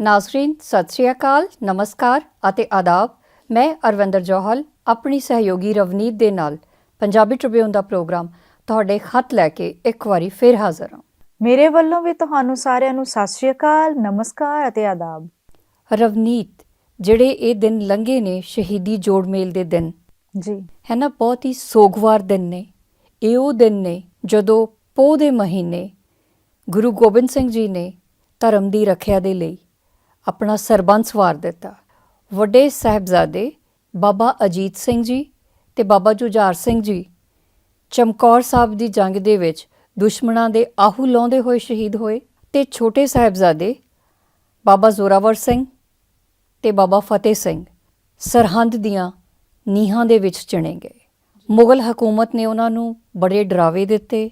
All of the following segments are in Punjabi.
ਨਾਜ਼ਰੀਨ ਸਤਿ ਸ਼੍ਰੀ ਅਕਾਲ ਨਮਸਕਾਰ ਅਤੇ ਆਦਾਬ। ਮੈਂ ਅਰਵਿੰਦਰ ਜੋਹਲ ਆਪਣੀ ਸਹਿਯੋਗੀ ਰਵਨੀਤ ਦੇ ਨਾਲ ਪੰਜਾਬੀ ਟ੍ਰਿਬਿਊਨ ਦਾ ਪ੍ਰੋਗਰਾਮ ਤੁਹਾਡੇ ਖਤ ਲੈ ਕੇ ਇੱਕ ਵਾਰੀ ਫਿਰ ਹਾਜ਼ਰ ਹਾਂ। ਮੇਰੇ ਵੱਲੋਂ ਵੀ ਤੁਹਾਨੂੰ ਸਾਰਿਆਂ ਨੂੰ ਸਤਿ ਸ਼੍ਰੀ ਅਕਾਲ ਨਮਸਕਾਰ ਅਤੇ ਆਦਾਬ। ਰਵਨੀਤ ਜਿਹੜੇ ਇਹ ਦਿਨ ਲੰਘੇ ਨੇ ਸ਼ਹੀਦੀ ਜੋੜ ਮੇਲ ਦੇ ਦਿਨ ਜੀ। ਹੈ ਨਾ? ਬਹੁਤ ਹੀ ਸੋਗਵਾਰ ਦਿਨ ਨੇ। ਇਹ ਉਹ ਦਿਨ ਨੇ ਜਦੋਂ ਪੋਹ ਦੇ ਮਹੀਨੇ ਗੁਰੂ ਗੋਬਿੰਦ ਸਿੰਘ ਜੀ ਨੇ ਧਰਮ ਦੀ ਰੱਖਿਆ ਦੇ ਲਈ ਆਪਣਾ ਸਰਬੰਸ ਵਾਰ ਦਿੱਤਾ। ਵੱਡੇ ਸਾਹਿਬਜ਼ਾਦੇ ਬਾਬਾ ਅਜੀਤ ਸਿੰਘ ਜੀ ਤੇ ਬਾਬਾ ਜੁਝਾਰ ਸਿੰਘ ਜੀ ਚਮਕੌਰ ਸਾਹਿਬ ਦੀ ਜੰਗ ਦੇ ਵਿੱਚ ਦੁਸ਼ਮਣਾਂ ਦੇ ਆਹੂ ਲਾਉਂਦੇ ਹੋਏ ਸ਼ਹੀਦ ਹੋਏ ਤੇ ਛੋਟੇ ਸਾਹਿਬਜ਼ਾਦੇ ਬਾਬਾ ਜ਼ੋਰਾਵਰ ਸਿੰਘ ਤੇ ਬਾਬਾ ਫਤਿਹ ਸਿੰਘ ਸਰਹੰਦ ਦੀਆਂ ਨੀਹਾਂ ਦੇ ਵਿੱਚ ਚਿਣੇ ਗਏ। ਮੁਗਲ ਹਕੂਮਤ ਨੇ ਉਹਨਾਂ ਨੂੰ ਬੜੇ ਡਰਾਵੇ ਦਿੱਤੇ,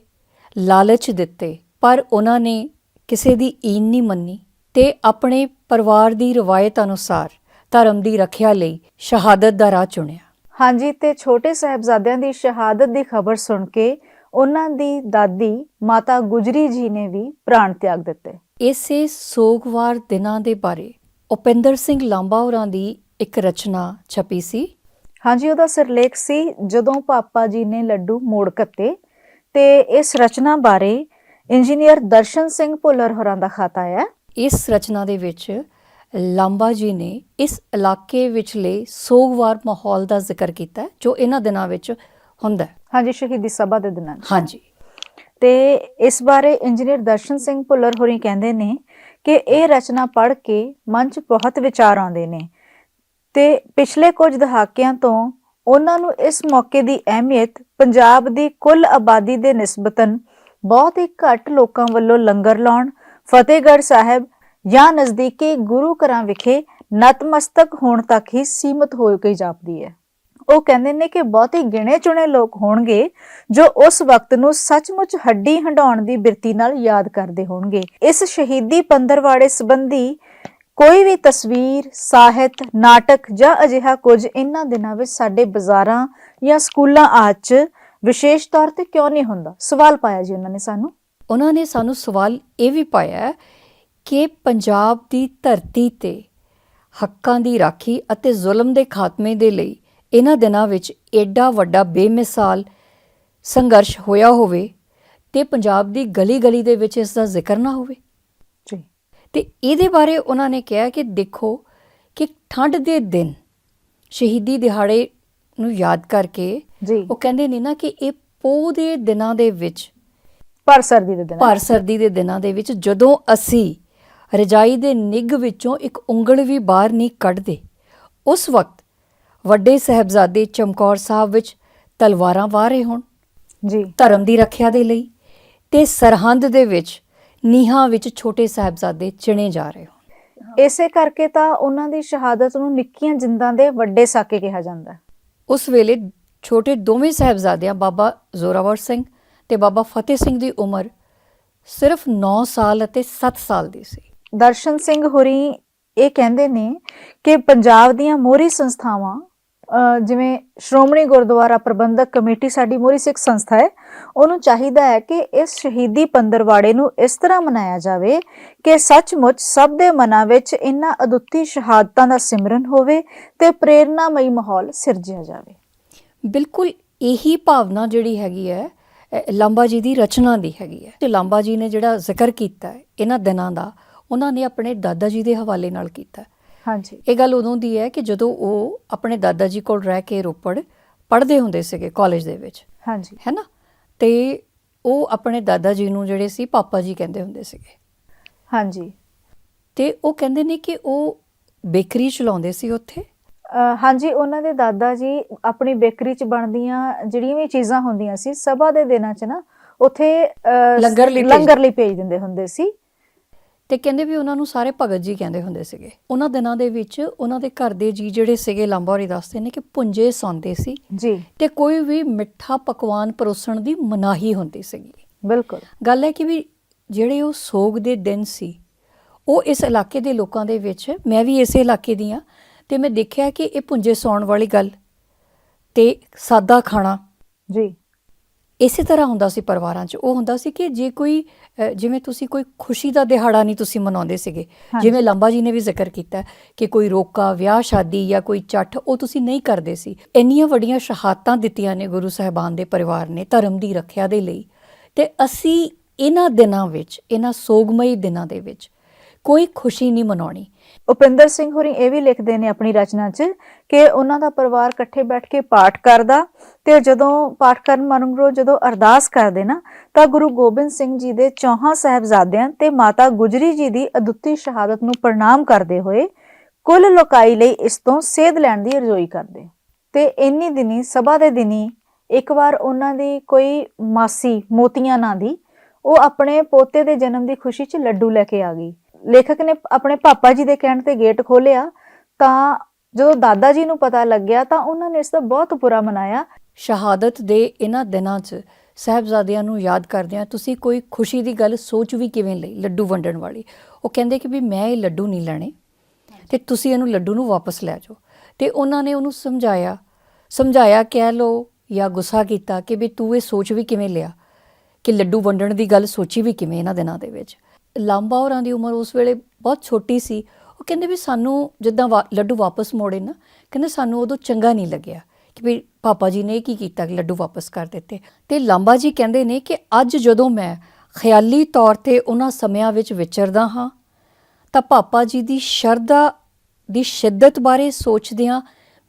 ਲਾਲਚ ਦਿੱਤੇ, ਪਰ ਉਹਨਾਂ ਨੇ ਕਿਸੇ ਦੀ ਈਨ ਨਹੀਂ ਮੰਨੀ ਤੇ ਆਪਣੇ ਪਰਿਵਾਰ ਦੀ ਰਵਾਇਤ ਅਨੁਸਾਰ ਧਰਮ ਦੀ ਰੱਖਿਆ ਲਈ ਸ਼ਹਾਦਤ ਦਾ ਰਾਹ ਚੁਣਿਆ। ਹਾਂਜੀ ਤੇ ਛੋਟੇ ਸਾਹਿਬਜ਼ਾਦਿਆਂ ਦੀ ਸ਼ਹਾਦਤ ਦੀ ਖਬਰ ਸੁਣ ਕੇ ਉਹਨਾਂ ਦੀ ਦਾਦੀ ਮਾਤਾ ਗੁਜਰੀ ਜੀ ਨੇ ਵੀ ਪ੍ਰਾਣ ਤਿਆਗ ਦਿੱਤੇ। ਇਸੇ ਸੋਗਵਾਰ ਦਿਨਾਂ ਦੇ ਬਾਰੇ ਉਪਿੰਦਰ ਸਿੰਘ ਲਾਂਬਾ ਹੋਰਾਂ ਦੀ ਇੱਕ ਰਚਨਾ ਛਪੀ ਸੀ। ਹਾਂਜੀ ਉਹਦਾ ਸਿਰਲੇਖ ਸੀ ਜਦੋਂ ਪਾਪਾ ਜੀ ਨੇ ਲੱਡੂ ਮੋੜ ਕੱਤੇ ਤੇ ਇਸ ਰਚਨਾ ਬਾਰੇ ਇੰਜੀਨੀਅਰ ਦਰਸ਼ਨ ਸਿੰਘ ਭੁੱਲਰ ਹੋਰਾਂ ਦਾ ਖਤ ਹੈ। ਇਸ ਰਚਨਾ ਦੇ ਵਿੱਚ ਲਾਂਬਾ ਜੀ ਨੇ ਇਸ ਇਲਾਕੇ ਵਿਚਲੇ ਸੋਗਵਾਰ ਮਾਹੌਲ ਦਾ ਜ਼ਿਕਰ ਕੀਤਾ ਜੋ ਇਹਨਾਂ ਦਿਨਾਂ ਵਿੱਚ ਹੁੰਦਾ। ਹਾਂਜੀ ਸ਼ਹੀਦੀ ਸਭਾ ਦੇ ਦਿਨਾਂ ਹਾਂਜੀ। ਤੇ ਇਸ ਬਾਰੇ ਇੰਜੀਨੀਅਰ ਦਰਸ਼ਨ ਸਿੰਘ ਭੁੱਲਰ ਹੋਰੀ ਕਹਿੰਦੇ ਨੇ ਕਿ ਇਹ ਰਚਨਾ ਪੜ੍ਹ ਕੇ ਮਨ 'ਚ ਬਹੁਤ ਵਿਚਾਰ ਆਉਂਦੇ ਨੇ। ਤੇ ਪਿਛਲੇ ਕੁਝ ਦਹਾਕਿਆਂ ਤੋਂ ਉਹਨਾਂ ਨੂੰ ਇਸ ਮੌਕੇ ਦੀ ਅਹਿਮੀਅਤ ਪੰਜਾਬ ਦੀ ਕੁੱਲ ਆਬਾਦੀ ਦੇ ਨਿਸਬਤਨ ਬਹੁਤ ਹੀ ਘੱਟ ਲੋਕਾਂ ਵੱਲੋਂ ਲੰਗਰ ਲਾਉਣ ਫਤਿਹਗੜ੍ਹ ਸਾਹਿਬ ਜਾਂ ਨਜ਼ਦੀਕੀ ਗੁਰੂ ਘਰਾਂ ਵਿਖੇ ਨਤਮਸਤਕ ਹੋਣ ਤੱਕ ਹੀ ਸੀਮਤ ਹੋ ਕੇ ਜਾਪਦੀ ਹੈ। ਉਹ ਕਹਿੰਦੇ ਨੇ ਕਿ ਬਹੁਤੇ ਗਿਣੇ ਚੁਣੇ ਲੋਕ ਹੋਣਗੇ ਜੋ ਉਸ ਵਕਤ ਨੂੰ ਸੱਚਮੁੱਚ ਹੱਡੀ ਹੰਡਾਉਣ ਦੀ ਬਿਰਤੀ ਨਾਲ ਯਾਦ ਕਰਦੇ ਹੋਣਗੇ। ਇਸ ਸ਼ਹੀਦੀ ਪੰਦਰਵਾੜੇ ਸੰਬੰਧੀ ਕੋਈ ਵੀ ਤਸਵੀਰ, ਸਾਹਿਤ, ਨਾਟਕ ਜਾਂ ਅਜਿਹਾ ਕੁਝ ਇਹਨਾਂ ਦਿਨਾਂ ਵਿੱਚ ਸਾਡੇ ਬਾਜ਼ਾਰਾਂ ਜਾਂ ਸਕੂਲਾਂ ਆਦਿ ਵਿਸ਼ੇਸ਼ ਤੌਰ ਤੇ ਕਿਉਂ ਨਹੀਂ ਹੁੰਦਾ? ਸਵਾਲ ਪਾਇਆ ਜੀ ਉਹਨਾਂ ਨੇ ਸਾਨੂੰ। ਉਹਨਾਂ ਨੇ ਸਾਨੂੰ ਸਵਾਲ ਇਹ ਵੀ ਪਾਇਆ ਹੈ ਕਿ ਪੰਜਾਬ ਦੀ ਧਰਤੀ ਤੇ ਹੱਕਾਂ ਦੀ ਰਾਖੀ ਅਤੇ ਜ਼ੁਲਮ ਦੇ ਖਾਤਮੇ ਦੇ ਲਈ ਇਹਨਾਂ ਦਿਨਾਂ ਵਿੱਚ ਐਡਾ ਵੱਡਾ ਬੇਮਿਸਾਲ ਸੰਘਰਸ਼ ਹੋਇਆ ਹੋਵੇ ਤੇ ਪੰਜਾਬ ਦੀ ਗਲੀ-ਗਲੀ ਦੇ ਵਿੱਚ ਇਸ ਦਾ ਜ਼ਿਕਰ ਨਾ ਹੋਵੇ। ਜੀ। ਤੇ ਇਹਦੇ ਬਾਰੇ ਉਹਨਾਂ ਨੇ ਕਿਹਾ ਕਿ ਦੇਖੋ ਕਿ ਠੰਡ ਦੇ ਦਿਨ ਸ਼ਹੀਦੀ ਦਿਹਾੜੇ ਨੂੰ ਯਾਦ ਕਰਕੇ ਉਹ ਕਹਿੰਦੇ ਨੇ ਨਾ ਕਿ ਇਹ ਪੋਹ ਦੇ ਦਿਨਾਂ ਦੇ ਵਿੱਚ ਪਰ ਸਰਦੀ ਦੇ ਦਿਨ। ਭਰ ਸਰਦੀ ਦੇ ਦਿਨਾਂ ਦੇ ਵਿੱਚ ਜਦੋਂ ਅਸੀਂ ਰਜਾਈ ਦੇ ਨਿੱਘ ਵਿੱਚੋਂ ਇੱਕ ਉਂਗਲ ਵੀ ਬਾਹਰ ਨਹੀਂ ਕੱਢਦੇ। ਉਸ ਵਕਤ ਵੱਡੇ ਸਹਿਬਜ਼ਾਦੇ ਚਮਕੌਰ ਸਾਹਿਬ ਵਿੱਚ ਤਲਵਾਰਾਂ ਵਾਹ ਰਹੇ ਹੋਣ। ਜੀ। ਧਰਮ ਦੀ ਰੱਖਿਆ ਦੇ ਲਈ ਤੇ ਸਰਹੰਦ ਦੇ ਵਿੱਚ ਨੀਹਾਂ ਵਿੱਚ ਛੋਟੇ ਸਹਿਬਜ਼ਾਦੇ ਚਿਣੇ ਜਾ ਰਹੇ ਹੋਣ। ਇਸੇ ਕਰਕੇ ਤਾਂ ਉਹਨਾਂ ਦੀ ਸ਼ਹਾਦਤ ਨੂੰ ਨਿੱਕੀਆਂ ਜਿੰਦਾਂ ਦੇ ਵੱਡੇ ਸਾਕੇ ਕਿਹਾ ਜਾਂਦਾ ਉਸ ਵੇਲੇ ਛੋਟੇ ਦੋਵੇਂ ਸਹਿਬਜ਼ਾਦਿਆਂ ਬਾਬਾ ਜ਼ੋਰਾਵਰ ਸਿੰਘ ਤੇ ਬਾਬਾ ਫਤਿਹ ਸਿੰਘ ਦੀ ਉਮਰ ਸਿਰਫ 9 ਸਾਲ ਅਤੇ 7 ਸਾਲ ਦੀ ਸੀ। ਦਰਸ਼ਨ ਸਿੰਘ ਹੋਰੀ ਇਹ ਕਹਿੰਦੇ ਨੇ ਕਿ ਪੰਜਾਬ ਦੀਆਂ ਮੋਹਰੀ ਸੰਸਥਾਵਾਂ ਜਿਵੇਂ ਸ਼੍ਰੋਮਣੀ ਗੁਰਦੁਆਰਾ ਪ੍ਰਬੰਧਕ ਕਮੇਟੀ ਸਾਡੀ ਮੋਹਰੀ ਸਿੱਖ ਸੰਸਥਾ ਹੈ, ਉਹਨੂੰ ਚਾਹੀਦਾ ਹੈ ਕਿ ਇਸ ਸ਼ਹੀਦੀ ਪੰਦਰਵਾੜੇ ਨੂੰ ਇਸ ਤਰ੍ਹਾਂ ਮਨਾਇਆ ਜਾਵੇ ਕਿ ਸੱਚਮੁੱਚ ਸਭ ਦੇ ਮਨਾਂ ਵਿੱਚ ਇਹਨਾਂ ਅਦੁੱਤੀ ਸ਼ਹਾਦਤਾਂ ਦਾ ਸਿਮਰਨ ਹੋਵੇ ਤੇ ਪ੍ਰੇਰਨਾਮਈ ਮਾਹੌਲ ਸਿਰਜਿਆ ਜਾਵੇ। ਬਿਲਕੁਲ ਇਹੀ ਭਾਵਨਾ ਜਿਹੜੀ ਹੈਗੀ ਹੈ ਲਾਂਬਾ ਜੀ ਦੀ ਰਚਨਾ ਦੀ ਹੈਗੀ ਹੈ। ਤੇ ਲਾਂਬਾ ਜੀ ਨੇ ਜਿਹੜਾ ਜ਼ਿਕਰ ਕੀਤਾ ਹੈ ਇਹਨਾਂ ਦਿਨਾਂ ਦਾ ਉਹਨਾਂ ਨੇ ਆਪਣੇ ਦਾਦਾ ਜੀ ਦੇ ਹਵਾਲੇ ਨਾਲ ਕੀਤਾ। ਹਾਂਜੀ। ਇਹ ਗੱਲ ਉਦੋਂ ਦੀ ਹੈ ਕਿ ਜਦੋਂ ਉਹ ਆਪਣੇ ਦਾਦਾ ਜੀ ਕੋਲ ਰਹਿ ਕੇ ਰੋਪੜ ਪੜ੍ਹਦੇ ਹੁੰਦੇ ਸੀਗੇ ਕਾਲਜ ਦੇ ਵਿੱਚ। ਹਾਂਜੀ। ਹੈ ਨਾ? ਤੇ ਉਹ ਆਪਣੇ ਦਾਦਾ ਜੀ ਨੂੰ ਜਿਹੜੇ ਸੀ ਪਾਪਾ ਜੀ ਕਹਿੰਦੇ ਹੁੰਦੇ ਸੀਗੇ। ਹਾਂਜੀ। ਤੇ ਉਹ ਕਹਿੰਦੇ ਨੇ ਕਿ ਉਹ ਬੇਕਰੀ ਚਲਾਉਂਦੇ ਸੀ ਉੱਥੇ? ਹਾਂਜੀ ਉਹਨਾਂ ਦੇ ਦਾਦਾ ਜੀ ਆਪਣੀ ਬੇਕਰੀ 'ਚ ਬਣਦੀਆਂ ਜਿਹੜੀਆਂ ਵੀ ਚੀਜ਼ਾਂ ਹੁੰਦੀਆਂ ਸੀ ਸਭਾ ਦੇ ਦਿਨਾਂ 'ਚ ਨਾ ਉੱਥੇ ਲੰਗਰ ਲਈ ਲੰਗਰ ਲਈ ਭੇਜ ਦਿੰਦੇ ਹੁੰਦੇ ਸੀ। ਤੇ ਕਹਿੰਦੇ ਵੀ ਉਹਨਾਂ ਨੂੰ ਸਾਰੇ ਭਗਤ ਜੀ ਕਹਿੰਦੇ ਹੁੰਦੇ ਸੀਗੇ। ਉਹਨਾਂ ਦਿਨਾਂ ਦੇ ਵਿੱਚ ਉਹਨਾਂ ਦੇ ਘਰ ਦੇ ਜੀ ਜਿਹੜੇ ਸੀਗੇ ਲਾਂਬਾ ਹੋਰੀ ਦੱਸਦੇ ਨੇ ਕਿ ਪੁੰਜੇ ਸੌਂਦੇ ਸੀ। ਜੀ। ਤੇ ਕੋਈ ਵੀ ਮਿੱਠਾ ਪਕਵਾਨ ਪਰੋਸਣ ਦੀ ਮਨਾਹੀ ਹੁੰਦੀ ਸੀਗੀ। ਬਿਲਕੁਲ। ਗੱਲ ਹੈ ਕਿ ਵੀ ਜਿਹੜੇ ਉਹ ਸੋਗ ਦੇ ਦਿਨ ਸੀ ਉਹ ਇਸ ਇਲਾਕੇ ਦੇ ਲੋਕਾਂ ਦੇ ਵਿੱਚ ਮੈਂ ਵੀ ਇਸੇ ਇਲਾਕੇ ਦੀ ਆ ਤੇ ਮੈਂ ਦੇਖਿਆ ਕਿ ਇਹ ਪੁੰਜੇ ਸੌਣ ਵਾਲੀ ਗੱਲ ਤੇ ਸਾਦਾ ਖਾਣਾ ਜੀ। ਇਸੇ ਤਰ੍ਹਾਂ ਹੁੰਦਾ ਸੀ ਪਰਿਵਾਰਾਂ 'ਚ। ਉਹ ਹੁੰਦਾ ਸੀ ਕਿ ਜੇ ਕੋਈ ਜਿਵੇਂ ਤੁਸੀਂ ਕੋਈ ਖੁਸ਼ੀ ਦਾ ਦਿਹਾੜਾ ਨਹੀਂ ਤੁਸੀਂ ਮਨਾਉਂਦੇ ਸੀਗੇ। ਜਿਵੇਂ ਲੰਬਾ ਜੀ ਨੇ ਵੀ ਜ਼ਿਕਰ ਕੀਤਾ ਕਿ ਕੋਈ ਰੋਕਾ ਵਿਆਹ ਸ਼ਾਦੀ ਜਾਂ ਕੋਈ ਚੱਠ ਉਹ ਤੁਸੀਂ ਨਹੀਂ ਕਰਦੇ ਸੀ। ਇੰਨੀਆਂ ਵੱਡੀਆਂ ਸ਼ਹਾਦਤਾਂ ਦਿੱਤੀਆਂ ਨੇ ਗੁਰੂ ਸਾਹਿਬਾਨ ਦੇ ਪਰਿਵਾਰ ਨੇ ਧਰਮ ਦੀ ਰੱਖਿਆ ਦੇ ਲਈ। ਤੇ ਅਸੀਂ ਇਹਨਾਂ ਦਿਨਾਂ ਵਿੱਚ ਇਹਨਾਂ ਸੋਗਮਈ ਦਿਨਾਂ ਦੇ ਵਿੱਚ ਕੋਈ ਖੁਸ਼ੀ ਨਹੀਂ ਮਨਾਉਣੀ। ਉਪਿੰਦਰ ਸਿੰਘ ਹੋਰੀ ਇਹ ਵੀ ਲਿਖਦੇ ਨੇ ਆਪਣੀ ਰਚਨਾ 'ਚ ਕਿ ਉਹਨਾਂ ਦਾ ਪਰਿਵਾਰ ਇਕੱਠੇ ਬੈਠ ਕੇ ਪਾਠ ਕਰਦਾ ਤੇ ਜਦੋਂ ਪਾਠ ਕਰਨ ਮਗਰੋਂ ਜਦੋਂ ਅਰਦਾਸ ਕਰਦੇ ਨਾ, ਤਾਂ ਗੁਰੂ ਗੋਬਿੰਦ ਸਿੰਘ ਜੀ ਦੇ ਚੌਹਾਂ ਸਾਹਿਬਜ਼ਾਦਿਆਂ ਤੇ ਮਾਤਾ ਗੁਜਰੀ ਜੀ ਦੀ ਅਦੁੱਤੀ ਸ਼ਹਾਦਤ ਨੂੰ ਪ੍ਰਣਾਮ ਕਰਦੇ ਹੋਏ ਕੁੱਲ ਲੋਕਾਈ ਲਈ ਇਸ ਤੋਂ ਸੇਧ ਲੈਣ ਦੀ ਰਜੋਈ ਕਰਦੇ। ਤੇ ਇੰਨੀ ਦਿਨੀ, ਸਭਾ ਦੇ ਦਿਨੀ ਇੱਕ ਵਾਰ ਉਹਨਾਂ ਦੀ ਕੋਈ ਮਾਸੀ ਮੋਤੀਆਂ ਨਾਂ ਦੀ, ਉਹ ਆਪਣੇ ਪੋਤੇ ਦੇ ਜਨਮ ਦੀ ਖੁਸ਼ੀ 'ਚ ਲੱਡੂ ਲੈ ਕੇ ਆ ਗਈ। ਲੇਖਕ ਨੇ ਆਪਣੇ ਪਾਪਾ ਜੀ ਦੇ ਕਹਿਣ ਤੇ ਗੇਟ ਖੋਲਿਆ ਤਾਂ ਜਦੋਂ ਦਾਦਾ ਜੀ ਨੂੰ ਪਤਾ ਲੱਗਿਆ ਤਾਂ ਉਹਨਾਂ ਨੇ ਇਸ ਦਾ ਬਹੁਤ ਬੁਰਾ ਮਨਾਇਆ। ਸ਼ਹਾਦਤ ਦੇ ਇਹਨਾਂ ਦਿਨਾਂ 'ਚ ਸਾਹਿਬਜ਼ਾਦਿਆਂ ਨੂੰ ਯਾਦ ਕਰਦਿਆਂ ਤੁਸੀਂ ਕੋਈ ਖੁਸ਼ੀ ਦੀ ਗੱਲ ਸੋਚ ਵੀ ਕਿਵੇਂ ਲਈ ਲੱਡੂ ਵੰਡਣ ਵਾਲੀ? ਉਹ ਕਹਿੰਦੇ ਕਿ ਵੀ ਮੈਂ ਇਹ ਲੱਡੂ ਨਹੀਂ ਲੈਣੇ ਤੇ ਤੁਸੀਂ ਇਹਨੂੰ ਲੱਡੂ ਨੂੰ ਵਾਪਸ ਲੈ ਜਾਓ। ਤੇ ਉਹਨਾਂ ਨੇ ਉਹਨੂੰ ਸਮਝਾਇਆ ਸਮਝਾਇਆ ਕਹਿ ਲੋ ਜਾਂ ਗੁੱਸਾ ਕੀਤਾ ਕਿ ਵੀ ਤੂੰ ਇਹ ਸੋਚ ਵੀ ਕਿਵੇਂ ਲਿਆ? ਕਿ ਲੱਡੂ ਵੰਡਣ ਦੀ ਗੱਲ ਸੋਚੀ ਵੀ ਕਿਵੇਂ ਇਹਨਾਂ ਦਿਨਾਂ ਦੇ ਵਿੱਚ? ਲਾਂਬਾ ਹੋਰਾਂ ਦੀ ਉਮਰ ਉਸ ਵੇਲੇ ਬਹੁਤ ਛੋਟੀ ਸੀ। ਉਹ ਕਹਿੰਦੇ ਵੀ ਸਾਨੂੰ ਜਿੱਦਾਂ ਵਾ- ਲੱਡੂ ਵਾਪਸ ਮੋੜੇ ਨਾ, ਕਹਿੰਦੇ ਸਾਨੂੰ ਉਦੋਂ ਚੰਗਾ ਨਹੀਂ ਲੱਗਿਆ ਕਿ ਵੀ ਪਾਪਾ ਜੀ ਨੇ ਇਹ ਕੀ ਕੀਤਾ ਕਿ ਲੱਡੂ ਵਾਪਸ ਕਰ ਦਿੱਤੇ। ਤੇ ਲਾਂਬਾ ਜੀ ਕਹਿੰਦੇ ਨੇ ਕਿ ਅੱਜ ਜਦੋਂ ਮੈਂ ਖਿਆਲੀ ਤੌਰ ਤੇ ਉਹਨਾਂ ਸਮਿਆਂ ਵਿੱਚ ਵਿਚਰਦਾ ਹਾਂ, ਤਾਂ ਪਾਪਾ ਜੀ ਦੀ ਸ਼ਰਧਾ ਦੀ ਸ਼ਿੱਦਤ ਬਾਰੇ ਸੋਚਦਿਆਂ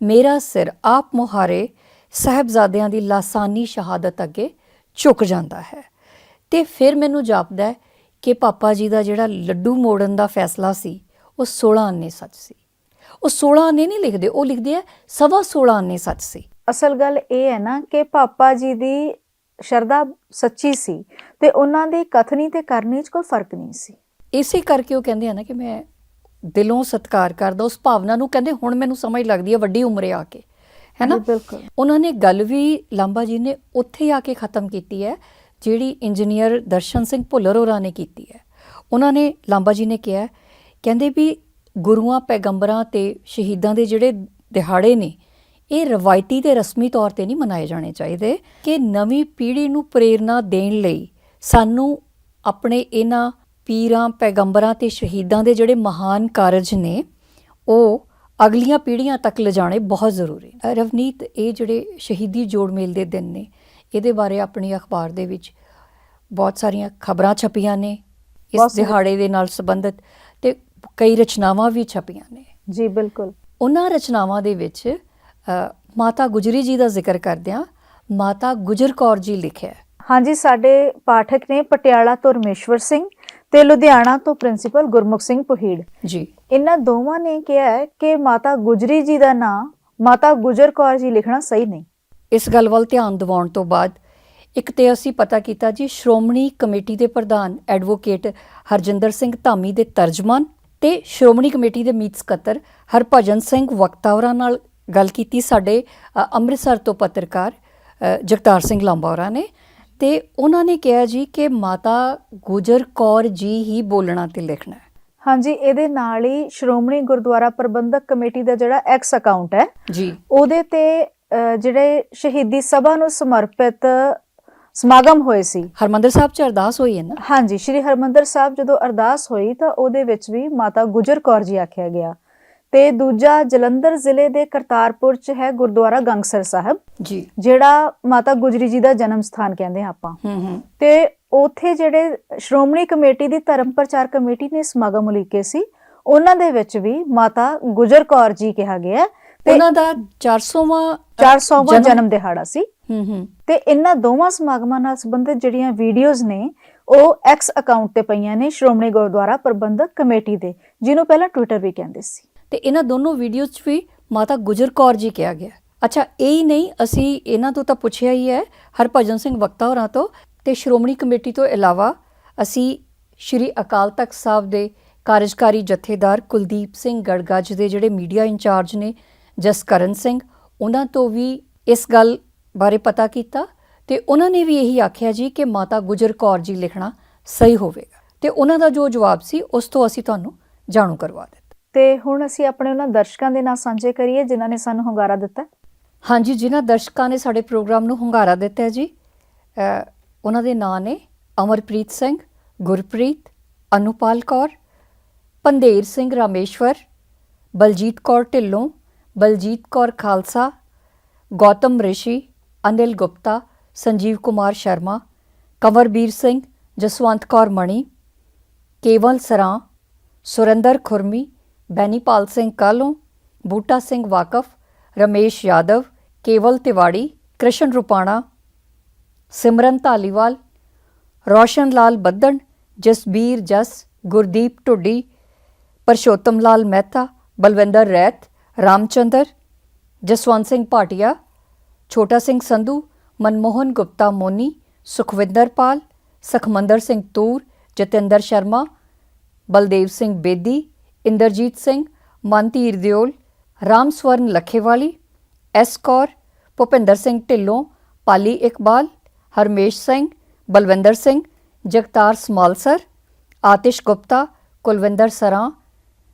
ਮੇਰਾ ਸਿਰ ਆਪ ਮੁਹਾਰੇ ਸਾਹਿਬਜ਼ਾਦਿਆਂ ਦੀ ਲਾਸਾਨੀ ਸ਼ਹਾਦਤ ਅੱਗੇ ਝੁਕ ਜਾਂਦਾ ਹੈ। ਤੇ ਫਿਰ ਮੈਨੂੰ ਜਾਪਦਾ ਹੈ ਕਿ ਪਾਪਾ ਜੀ ਦਾ ਜਿਹੜਾ ਲੱਡੂ ਮੋੜਨ ਦਾ ਫੈਸਲਾ ਸੀ ਉਹ 16 ਆਨੇ ਸੱਚ ਸੀ। ਉਹ 16 ਆਨੇ ਨਹੀਂ ਲਿਖਦੇ ਉਹ ਲਿਖਦੇ ਆ ਸਵਾ 16 ਆਨੇ ਸੱਚ ਸੀ। ਅਸਲ ਗੱਲ ਇਹ ਹੈ ਨਾ ਕਿ ਪਾਪਾ ਜੀ ਦੀ ਸ਼ਰਧਾ ਸੱਚੀ ਸੀ ਤੇ ਉਹਨਾਂ ਦੀ ਕਥਨੀ ਤੇ ਕਰਨੀ 'ਚ ਕੋਈ ਫ਼ਰਕ ਨਹੀਂ ਸੀ। ਇਸੇ ਕਰਕੇ ਉਹ ਕਹਿੰਦੇ ਆ ਨਾ ਕਿ ਮੈਂ ਦਿਲੋਂ ਸਤਿਕਾਰ ਕਰਦਾ ਉਸ ਭਾਵਨਾ ਨੂੰ ਕਹਿੰਦੇ ਹੁਣ ਮੈਨੂੰ ਸਮਝ ਲੱਗਦੀ ਹੈ ਵੱਡੀ ਉਮਰੇ ਆ ਕੇ। ਹੈ ਨਾ? ਜੀ, ਬਿਲਕੁਲ। ਉਹਨਾਂ ਨੇ ਗੱਲ ਵੀ ਲਾਂਬਾ ਜੀ ਨੇ ਉੱਥੇ ਆ ਕੇ ਖਤਮ ਕੀਤੀ ਹੈ ਜਿਹੜੀ ਇੰਜੀਨੀਅਰ ਦਰਸ਼ਨ ਸਿੰਘ ਭੁੱਲਰ ਹੋਰਾਂ ਨੇ ਕੀਤੀ ਹੈ। ਉਹਨਾਂ ਨੇ ਲਾਂਬਾ ਜੀ ਨੇ ਕਿਹਾ, ਕਹਿੰਦੇ ਵੀ ਗੁਰੂਆਂ, ਪੈਗੰਬਰਾਂ ਤੇ ਸ਼ਹੀਦਾਂ ਦੇ ਜਿਹੜੇ ਦਿਹਾੜੇ ਨੇ, ਇਹ ਰਵਾਇਤੀ ਤੇ ਰਸਮੀ ਤੌਰ ਤੇ ਨਹੀਂ ਮਨਾਏ ਜਾਣੇ ਚਾਹੀਦੇ। ਕਿ ਨਵੀਂ ਪੀੜ੍ਹੀ ਨੂੰ ਪ੍ਰੇਰਣਾ ਦੇਣ ਲਈ ਸਾਨੂੰ ਆਪਣੇ ਇਹਨਾਂ ਪੀਰਾਂ, ਪੈਗੰਬਰਾਂ ਤੇ ਸ਼ਹੀਦਾਂ ਦੇ ਜਿਹੜੇ ਮਹਾਨ ਕਾਰਜ ਨੇ, ਉਹ ਅਗਲੀਆਂ ਪੀੜ੍ਹੀਆਂ ਤੱਕ ਲਿਜਾਣੇ ਬਹੁਤ ਜ਼ਰੂਰੀ ਨੇ ਰਵਨੀਤ, ਇਹ ਜਿਹੜੇ ਸ਼ਹੀਦੀ ਜੋੜ ਮੇਲ ਦੇ ਦਿਨ ਨੇ ਇਹਦੇ ਬਾਰੇ ਆਪਣੀ ਅਖਬਾਰ ਦੇ ਵਿੱਚ ਬਹੁਤ ਸਾਰੀਆਂ ਖਬਰਾਂ ਛਪੀਆਂ ਨੇ ਇਸ ਦਿਹਾੜੇ ਦੇ ਨਾਲ ਸੰਬੰਧਿਤ ਤੇ ਕਈ ਰਚਨਾਵਾਂ ਵੀ ਛਪੀਆਂ ਨੇ। ਜੀ ਬਿਲਕੁਲ। ਉਹਨਾਂ ਰਚਨਾਵਾਂ ਦੇ ਵਿੱਚ ਮਾਤਾ ਗੁਜਰੀ ਜੀ ਦਾ ਜ਼ਿਕਰ ਕਰਦਿਆਂ ਮਾਤਾ ਗੁਜਰ ਕੌਰ ਜੀ ਲਿਖਿਆ। ਹਾਂਜੀ ਸਾਡੇ ਪਾਠਕ ਨੇ ਪਟਿਆਲਾ ਤੋਂ ਰਮੇਸ਼ਵਰ ਸਿੰਘ ਤੇ ਲੁਧਿਆਣਾ ਤੋਂ ਪ੍ਰਿੰਸੀਪਲ ਗੁਰਮੁਖ ਸਿੰਘ ਪੁਹੀੜ। ਜੀ। ਇਹਨਾਂ ਦੋਵਾਂ ਨੇ ਕਿਹਾ ਹੈ ਕਿ ਮਾਤਾ ਗੁਜਰੀ ਜੀ ਦਾ ਨਾਮ ਮਾਤਾ ਗੁਜਰ ਕੌਰ ਜੀ ਲਿਖਣਾ ਸਹੀ ਨਹੀਂ। ਇਸ ਗੱਲ ਵੱਲ ਧਿਆਨ ਦਿਵਾਉਣ ਤੋਂ ਬਾਅਦ ਇੱਕ ਤੇ ਅਸੀਂ ਪਤਾ ਕੀਤਾ ਜੀ ਸ਼੍ਰੋਮਣੀ ਕਮੇਟੀ ਦੇ ਪ੍ਰਧਾਨ ਐਡਵੋਕੇਟ ਹਰਜਿੰਦਰ ਸਿੰਘ ਧਾਮੀ ਦੇ ਤਰਜਮਾਨ ਤੇ ਸ਼੍ਰੋਮਣੀ ਕਮੇਟੀ ਦੇ ਮੀਤ ਸਕੱਤਰ ਹਰਭਜਨ ਸਿੰਘ ਵਕਤਾ ਹੋਰਾਂ ਨਾਲ ਗੱਲ ਕੀਤੀ ਸਾਡੇ ਅੰਮ੍ਰਿਤਸਰ ਤੋਂ ਪੱਤਰਕਾਰ ਜਗਤਾਰ ਸਿੰਘ ਲਾਂਬਾ ਹੋਰਾਂ ਨੇ ਤੇ ਉਹਨਾਂ ਨੇ ਕਿਹਾ ਜੀ ਕਿ ਮਾਤਾ ਗੁਜਰ ਕੌਰ ਜੀ ਹੀ ਬੋਲਣਾ ਤੇ ਲਿਖਣਾ ਹਾਂਜੀ ਇਹਦੇ ਨਾਲ ਹੀ ਸ਼੍ਰੋਮਣੀ ਗੁਰਦੁਆਰਾ ਪ੍ਰਬੰਧਕ ਕਮੇਟੀ ਦਾ ਜਿਹੜਾ ਐਕਸ ਅਕਾਊਂਟ ਹੈ ਜੀ। ਉਹਦੇ ਤੇ ਜਿਹੜੇ ਸ਼ਹੀਦੀ ਸਭਾ ਨੂੰ ਸਮਰਪਿਤ ਸਮਾਗਮ ਹੋਏ ਸੀ। ਹਰਮੰਦਰ ਸਾਹਿਬ ਚ ਅਰਦਾਸ ਹੋਈ ਹੈ ਨਾ? ਹਾਂਜੀ ਸ਼੍ਰੀ ਹਰਮੰਦਰ ਸਾਹਿਬ ਜਦੋਂ ਅਰਦਾਸ ਹੋਈ ਤਾਂ ਉਹਦੇ ਵਿੱਚ ਵੀ ਮਾਤਾ ਗੁਜਰ ਕੌਰ ਜੀ ਆਖਿਆ ਗਿਆ। ਤੇ ਦੂਜਾ ਜਲੰਧਰ ਜ਼ਿਲ੍ਹੇ ਦੇ ਕਰਤਾਰਪੁਰ ਚ ਹੈ ਗੁਰਦੁਆਰਾ ਗੰਗਸਰ ਸਾਹਿਬ ਜੀ। ਜਿਹੜਾ ਮਾਤਾ ਗੁਜਰੀ ਜੀ ਦਾ ਜਨਮ ਸਥਾਨ ਕਹਿੰਦੇ ਹਾਂ ਆਪਾਂ। ਹੂੰ ਹੂੰ। ਤੇ ਉਥੇ ਜਿਹੜੇ ਸ਼੍ਰੋਮਣੀ ਕਮੇਟੀ ਦੀ ਧਰਮ ਪ੍ਰਚਾਰ ਕਮੇਟੀ ਨੇ ਸਮਾਗਮ ਉਲੀਕੇ ਸੀ ਉਹਨਾਂ ਦੇ ਵਿੱਚ ਵੀ ਮਾਤਾ ਗੁਜਰ ਕੌਰ ਜੀ ਕਿਹਾ ਗਿਆ ਉਹਨਾਂ ਦਾ 400ਵਾਂ 400ਵਾਂ ਜਨਮ ਦਿਹਾੜਾ ਸੀ। ਹੂੰ ਹੂੰ। ਤੇ ਇਹਨਾਂ ਦੋਵਾਂ ਸਮਾਗਮਾਂ ਨਾਲ ਸੰਬੰਧਿਤ ਜਿਹੜੀਆਂ ਵੀਡੀਓਜ਼ ਨੇ ਉਹ ਐਕਸ ਅਕਾਊਂਟ ਤੇ ਪਈਆਂ ਨੇ ਸ਼੍ਰੋਮਣੀ ਗੁਰਦੁਆਰਾ ਪ੍ਰਬੰਧਕ ਕਮੇਟੀ ਦੇ ਜਿਹਨੂੰ ਪਹਿਲਾਂ ਟਵਿੱਟਰ ਵੀ ਕਹਿੰਦੇ ਸੀ। ਤੇ ਇਹਨਾਂ ਦੋਨੋਂ ਵੀਡੀਓਜ਼ 'ਚ ਵੀ ਮਾਤਾ ਗੁਜਰ ਕੌਰ ਜੀ ਕਿਹਾ ਗਿਆ। ਅੱਛਾ ਇਹ ਹੀ ਨਹੀਂ ਅਸੀਂ ਇਹਨਾਂ ਤੋਂ ਤਾਂ ਪੁੱਛਿਆ ਹੀ ਹੈ ਹਰਭਜਨ ਸਿੰਘ ਵਕਤਾ ਹੋਰਾਂ ਤੋਂ ਤੇ ਸ਼੍ਰੋਮਣੀ ਕਮੇਟੀ ਤੋਂ ਇਲਾਵਾ ਅਸੀਂ ਸ਼੍ਰੀ ਅਕਾਲ ਤਖਤ ਸਾਹਿਬ ਦੇ ਕਾਰਜਕਾਰੀ ਜਥੇਦਾਰ ਕੁਲਦੀਪ ਸਿੰਘ ਗੜਗੱਜ ਦੇ ਜਿਹੜੇ ਮੀਡੀਆ ਇੰਚਾਰਜ ਨੇ ਜਸਕਰਨ ਸਿੰਘ ਉਹਨਾਂ ਤੋਂ ਵੀ ਇਸ ਗੱਲ ਬਾਰੇ ਪਤਾ ਕੀਤਾ ਤੇ ਉਹਨਾਂ ਨੇ ਵੀ ਇਹੀ ਆਖਿਆ ਜੀ ਕਿ ਮਾਤਾ ਗੁਜਰ ਕੌਰ ਜੀ ਲਿਖਣਾ ਸਹੀ ਹੋਵੇਗਾ। ਤੇ ਉਹਨਾਂ ਦਾ ਜੋ ਜਵਾਬ ਸੀ ਉਸ ਤੋਂ ਅਸੀਂ ਤੁਹਾਨੂੰ ਜਾਣੂ ਕਰਵਾ ਦਿੱਤਾ। ਤੇ ਹੁਣ ਅਸੀਂ ਆਪਣੇ ਉਹਨਾਂ ਦਰਸ਼ਕਾਂ ਦੇ ਨਾਲ ਸਾਂਝੇ ਕਰੀਏ ਜਿਨ੍ਹਾਂ ਨੇ ਸਾਨੂੰ ਹੁੰਗਾਰਾ ਦਿੱਤਾ। ਹਾਂਜੀ ਜਿਨ੍ਹਾਂ ਦਰਸ਼ਕਾਂ ਨੇ ਸਾਡੇ ਪ੍ਰੋਗਰਾਮ ਨੂੰ ਹੁੰਗਾਰਾ ਦਿੱਤਾ ਹੈ ਜੀ ਉਹਨਾਂ ਦੇ ਨਾਂ ਨੇ ਅਮਰਪ੍ਰੀਤ ਸਿੰਘ ਗੁਰਪ੍ਰੀਤ ਅਨੁਪਾਲ ਕੌਰ ਪੰਦੇਰ ਸਿੰਘ ਰਾਮੇਸ਼ਵਰ ਬਲਜੀਤ ਕੌਰ ਢਿੱਲੋਂ ਬਲਜੀਤ ਕੌਰ ਖਾਲਸਾ, ਗੌਤਮ ਰਿਸ਼ੀ, ਅਨਿਲ ਗੁਪਤਾ, ਸੰਜੀਵ ਕੁਮਾਰ ਸ਼ਰਮਾ, ਕੰਵਰਬੀਰ ਸਿੰਘ, ਜਸਵੰਤ ਕੌਰ ਮਣੀ, ਕੇਵਲ ਸਰਾਂ, ਸੁਰਿੰਦਰ ਖੁਰਮੀ, ਬੈਨੀਪਾਲ ਸਿੰਘ ਕਾਲੋਂ, ਬੂਟਾ ਸਿੰਘ ਵਾਕਫ, ਰਮੇਸ਼ ਯਾਦਵ, ਕੇਵਲ ਤਿਵਾੜੀ, ਕ੍ਰਿਸ਼ਨ ਰੁਪਾਣਾ, ਸਿਮਰਨ ਧਾਲੀਵਾਲ, ਰੋਸ਼ਨ ਲਾਲ ਬੱਦਣ ਜਸਬੀਰ ਜਸ, ਗੁਰਦੀਪ ਢੁੱਡੀ, ਪਰਸ਼ੋਤਮ ਲਾਲ ਮਹਿਤਾ, ਬਲਵਿੰਦਰ ਰੈਤ ਰਾਮਚੰਦਰ, ਜਸਵੰਤ ਸਿੰਘ ਭਾਟੀਆ, ਛੋਟਾ ਸਿੰਘ ਸੰਧੂ, ਮਨਮੋਹਨ ਗੁਪਤਾ ਮੋਨੀ, ਸੁਖਵਿੰਦਰ ਪਾਲ, ਸਖਮੰਦਰ ਸਿੰਘ ਤੂਰ, ਜਤਿੰਦਰ ਸ਼ਰਮਾ, ਬਲਦੇਵ ਸਿੰਘ ਬੇਦੀ, ਇੰਦਰਜੀਤ ਸਿੰਘ ਮਨਤੀਰ ਦਿਓਲ ਰਾਮ ਸਵਰਨ ਲੱਖੇਵਾਲੀ, ਐਸ ਕੌਰ, ਭੁਪਿੰਦਰ ਸਿੰਘ ਢਿੱਲੋਂ, ਪਾਲੀ ਇਕਬਾਲ, ਹਰਮੇਸ਼ ਸਿੰਘ, ਬਲਵਿੰਦਰ ਸਿੰਘ, ਜਗਤਾਰ ਸਮਾਲਸਰ, ਆਤਿਸ਼ ਗੁਪਤਾ, ਕੁਲਵਿੰਦਰ ਸਰਾਂ,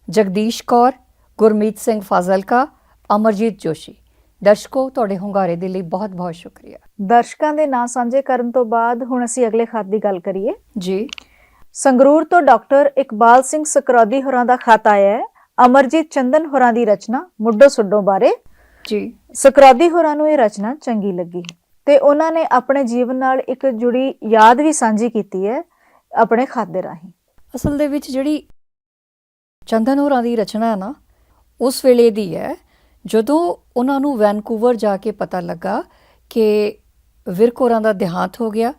ਜਗਦੀਸ਼ ਕੌਰ ਗੁਰਮੀਤ ਸਿੰਘ ਫਾਜ਼ਲਕਾ ਅਮਰਜੀਤ ਜੋਸ਼ੀ। ਦਰਸ਼ਕੋ ਤੁਹਾਡੇ ਹੁੰਗਾਰੇ ਦੇ ਲਈ ਬਹੁਤ-ਬਹੁਤ ਸ਼ੁਕਰੀਆ। ਦਰਸ਼ਕਾਂ ਦੇ ਨਾਂ ਸਾਂਝੇ ਕਰਨ ਤੋਂ ਬਾਅਦ ਹੁਣ ਅਸੀਂ ਅਗਲੇ ਖਤ ਦੀ ਗੱਲ ਕਰੀਏ। ਜੀ। ਸੰਗਰੂਰ ਤੋਂ ਡਾਕਟਰ ਇਕਬਾਲ ਸਿੰਘ ਸਕਰੌਦੀ ਹੋਰਾਂ ਦਾ ਖਤ ਆਇਆ ਹੈ। ਅਮਰਜੀਤ ਚੰਦਨ ਹੋਰਾਂ ਦੀ ਰਚਨਾ ਮੁੱਢੋ ਸੁੱਡੋ ਬਾਰੇ। ਜੀ। ਸਕਰੌਦੀ ਹੋਰਾਂ ਨੂੰ ਇਹ ਰਚਨਾ ਚੰਗੀ ਲੱਗੀ। ਤੇ ਉਹਨਾਂ ਨੇ ਆਪਣੇ ਜੀਵਨ ਨਾਲ ਇੱਕ ਜੁੜੀ ਯਾਦ ਵੀ ਸਾਂਝੀ ਕੀਤੀ ਹੈ ਆਪਣੇ ਖਤ ਦੇ ਰਾਹੀਂ। ਅਸਲ ਦੇ ਵਿੱਚ ਜਿਹੜੀ ਚੰਦਨ ਹੋਰਾਂ ਦੀ ਰਚਨਾ ਹੈ ਨਾ ਉਸ ਵੇਲੇ ਦੀ ਹੈ ਜਦੋਂ ਉਹਨਾਂ ਨੂੰ ਵੈਨਕੂਵਰ ਜਾ ਕੇ ਪਤਾ ਲੱਗਾ ਕਿ ਵਿਰਕ ਹੋਰਾਂ ਦਾ ਦੇਹਾਂਤ ਹੋ ਗਿਆ।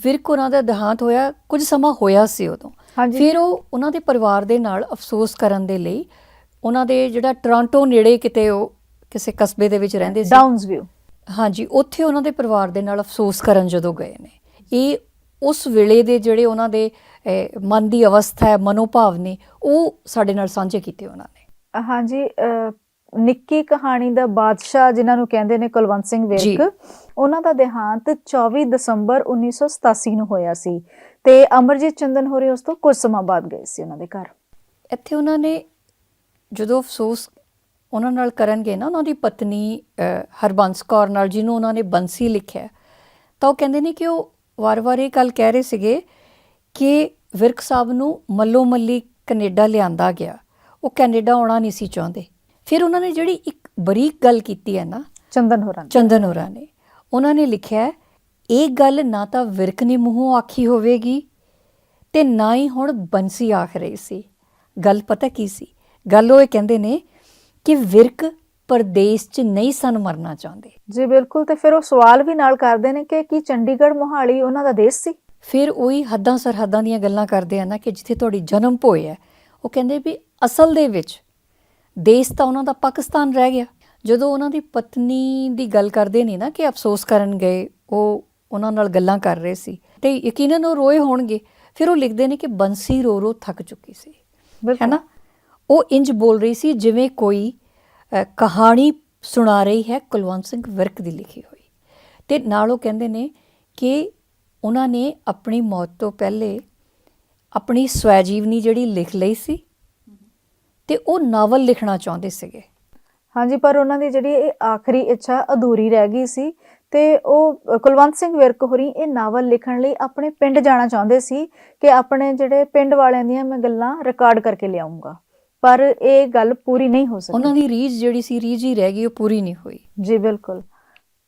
ਵਿਰਕ ਹੋਰਾਂ ਦਾ ਦੇਹਾਂਤ ਹੋਇਆ ਕੁਝ ਸਮਾਂ ਹੋਇਆ ਸੀ ਉਦੋਂ। ਫਿਰ ਉਹ ਉਹਨਾਂ ਦੇ ਪਰਿਵਾਰ ਦੇ ਨਾਲ ਅਫਸੋਸ ਕਰਨ ਦੇ ਲਈ ਉਹਨਾਂ ਦੇ ਜਿਹੜਾ ਟੋਰਾਂਟੋ ਨੇੜੇ ਕਿਤੇ ਉਹ ਕਿਸੇ ਕਸਬੇ ਦੇ ਵਿੱਚ ਰਹਿੰਦੇ ਸੀ। Downs view. ਹਾਂਜੀ ਉੱਥੇ ਉਹਨਾਂ ਦੇ ਪਰਿਵਾਰ ਦੇ ਨਾਲ ਅਫਸੋਸ ਕਰਨ ਜਦੋਂ ਗਏ ਨੇ। ਇਹ ਉਸ ਵੇਲੇ ਦੇ ਜਿਹੜੇ ਉਹਨਾਂ ਦੇ ਮਨ ਦੀ ਅਵਸਥਾ ਹੈ ਮਨੋਭਾਵ ਨੇ ਉਹ ਸਾਡੇ ਨਾਲ ਸਾਂਝੇ ਕੀਤੇ ਉਹਨਾਂ ਨੇ। ਹਾਂਜੀ ਅਹ, ਨਿੱਕੀ ਕਹਾਣੀ ਦਾ ਬਾਦਸ਼ਾਹ ਜਿਨ੍ਹਾਂ ਨੂੰ ਕਹਿੰਦੇ ਨੇ ਕੁਲਵੰਤ ਸਿੰਘ ਜੀ। ਵਿਰਕ ਉਹਨਾਂ ਦਾ ਦੇਹਾਂਤ 24 ਦਸੰਬਰ 1987 ਨੂੰ ਹੋਇਆ ਸੀ ਤੇ ਅਮਰਜੀਤ ਚੰਦਨ ਹੋਰੇ ਉਸ ਤੋਂ ਕੁਝ ਸਮਾਂ ਬਾਅਦ ਗਏ ਸੀ ਉਹਨਾਂ ਦੇ ਘਰ ਇੱਥੇ ਉਹਨਾਂ ਨੇ ਜਦੋਂ ਅਫਸੋਸ ਉਹਨਾਂ ਨਾਲ ਕਰਨਗੇ ਨਾ ਉਹਨਾਂ ਦੀ ਪਤਨੀ ਹਰਬੰਸ ਕੌਰ ਨਾਲ ਜਿਹਨੂੰ ਉਹਨਾਂ ਨੇ ਬੰਸੀ ਲਿਖਿਆ ਤਾਂ ਉਹ ਕਹਿੰਦੇ ਨੇ ਕਿ ਉਹ ਵਾਰ-ਵਾਰ ਇਹ ਗੱਲ ਕਹਿ ਰਹੇ ਸੀਗੇ ਕਿ ਵਿਰਕ ਸਾਹਿਬ ਨੂੰ ਮੱਲੋ ਮੱਲੀ ਕੈਨੇਡਾ ਲਿਆਂਦਾ ਗਿਆ ਉਹ ਕੈਨੇਡਾ ਆਉਣਾ ਨਹੀਂ ਸੀ ਚਾਹੁੰਦੇ। ਫਿਰ ਉਹਨਾਂ ਨੇ ਜਿਹੜੀ ਇੱਕ ਬਰੀਕ ਗੱਲ ਕੀਤੀ ਹੈ ਨਾ ਚੰਦਨ ਹੋਰਾਂ ਨੇ। ਚੰਦਨ ਹੋਰਾਂ ਨੇ ਉਹਨਾਂ ਨੇ ਲਿਖਿਆ ਇਹ ਗੱਲ ਨਾ ਤਾਂ ਵਿਰਕ ਨੇ ਮੂੰਹੋਂ ਆਖੀ ਹੋਵੇਗੀ ਤੇ ਨਾ ਹੀ ਹੁਣ ਬੰਸੀ ਆਖ ਰਹੀ ਸੀ। ਗੱਲ ਪਤਾ ਕੀ ਸੀ? ਗੱਲ ਉਹ ਇਹ ਕਹਿੰਦੇ ਨੇ ਕਿ ਵਿਰਕ ਪਰਦੇਸ 'ਚ ਨਹੀਂ ਸਨ ਮਰਨਾ ਚਾਹੁੰਦੇ। ਜੀ ਬਿਲਕੁਲ ਤੇ ਫਿਰ ਉਹ ਸਵਾਲ ਵੀ ਨਾਲ ਕਰਦੇ ਨੇ ਕਿ ਕੀ ਚੰਡੀਗੜ੍ਹ ਮੋਹਾਲੀ ਉਹਨਾਂ ਦਾ ਦੇਸ਼ ਸੀ? ਫਿਰ ਉਹੀ ਹੱਦਾਂ ਸਰਹੱਦਾਂ ਦੀਆਂ ਗੱਲਾਂ ਕਰਦੇ ਆ ਨਾ ਕਿ ਜਿੱਥੇ ਤੁਹਾਡੀ ਜਨਮ ਹੋਇਆ ਹੈ, ਉਹ ਕਹਿੰਦੇ ਵੀ ਅਸਲ ਦੇ ਵਿੱਚ ਦੇਸ਼ ਤਾਂ ਉਹਨਾਂ ਦਾ ਪਾਕਿਸਤਾਨ ਰਹਿ ਗਿਆ। ਜਦੋਂ ਉਹਨਾਂ ਦੀ ਪਤਨੀ ਦੀ ਗੱਲ ਕਰਦੇ ਨੇ ਨਾ ਕਿ ਅਫਸੋਸ ਕਰਨ ਗਏ ਉਹ ਉਹਨਾਂ ਨਾਲ ਗੱਲਾਂ ਕਰ ਰਹੇ ਸੀ ਤੇ ਯਕੀਨਨ ਉਹ ਰੋਏ ਹੋਣਗੇ। ਫਿਰ ਉਹ ਲਿਖਦੇ ਨੇ ਕਿ ਬੰਸੀ ਰੋ ਰੋ ਥੱਕ ਚੁੱਕੀ ਸੀ। ਹੈ ਨਾ ਉਹ ਇੰਜ ਬੋਲ ਰਹੀ ਸੀ ਜਿਵੇਂ ਕੋਈ ਕਹਾਣੀ ਸੁਣਾ ਰਹੀ ਹੈ ਕੁਲਵੰਤ ਸਿੰਘ ਵਿਰਕ ਦੀ ਲਿਖੀ ਹੋਈ। ਤੇ ਨਾਲ ਉਹ ਕਹਿੰਦੇ ਨੇ ਕਿ ਉਹਨਾਂ ਨੇ ਆਪਣੀ ਮੌਤ ਤੋਂ ਪਹਿਲੇ ਆਪਣੀ ਸਵੈਜੀਵਨੀ ਜਿਹੜੀ ਲਿਖ ਲਈ ਸੀ ਤੇ ਉਹ ਨਾਵਲ ਲਿਖਣਾ ਚਾਹੁੰਦੇ ਸੀਗੇ। ਹਾਂਜੀ ਪਰ ਉਹਨਾਂ ਦੀ ਜਿਹੜੀ ਇਹ ਆਖਰੀ ਇੱਛਾ ਅਧੂਰੀ ਰਹਿ ਗਈ ਸੀ ਤੇ ਉਹ ਕੁਲਵੰਤ ਸਿੰਘ ਵਿਰਕ ਹੋਰੀ ਇਹ ਨਾਵਲ ਲਿਖਣ ਲਈ ਆਪਣੇ ਪਿੰਡ ਜਾਣਾ ਚਾਹੁੰਦੇ ਸੀ ਕਿ ਆਪਣੇ ਜਿਹੜੇ ਪਿੰਡ ਵਾਲਿਆਂ ਦੀਆਂ ਮੈਂ ਗੱਲਾਂ ਰਿਕਾਰਡ ਕਰਕੇ ਲਿਆਉਂਗਾ ਪਰ ਇਹ ਗੱਲ ਪੂਰੀ ਨਹੀਂ ਹੋ ਸਕੀ। ਉਹਨਾਂ ਦੀ ਰੀਝ ਜਿਹੜੀ ਸੀ ਰੀਝ ਹੀ ਰਹਿ ਗਈ ਉਹ ਪੂਰੀ ਨਹੀਂ ਹੋਈ। ਜੀ ਬਿਲਕੁਲ।